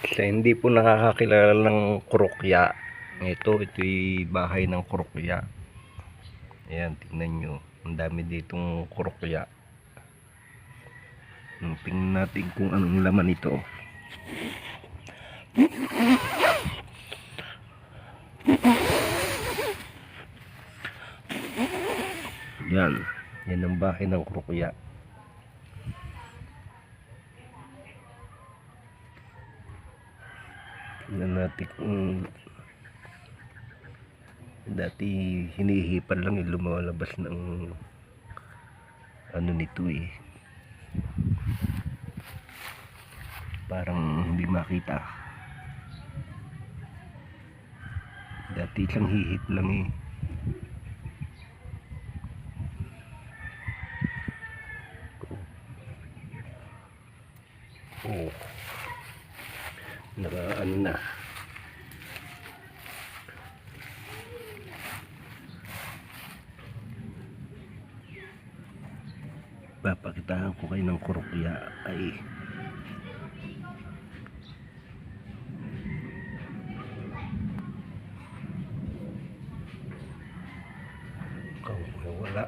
Sa hindi po nakakakilala ng kurukya, ito, ito'y bahay ng kurukya. Ayan, tingnan nyo. Ang dami ditong kurukya. Hmm, Tingnan natin kung anong laman ito. Yan. Yan ang bahay ng kurukya. Tingnan natin kung dati hinihipan lang yung lumalabas ng ano nito eh. Parang hindi makita. Dati isang hihip lang eh. Oh naka ano na papakitaan ko kayo ng kurukya ay wala.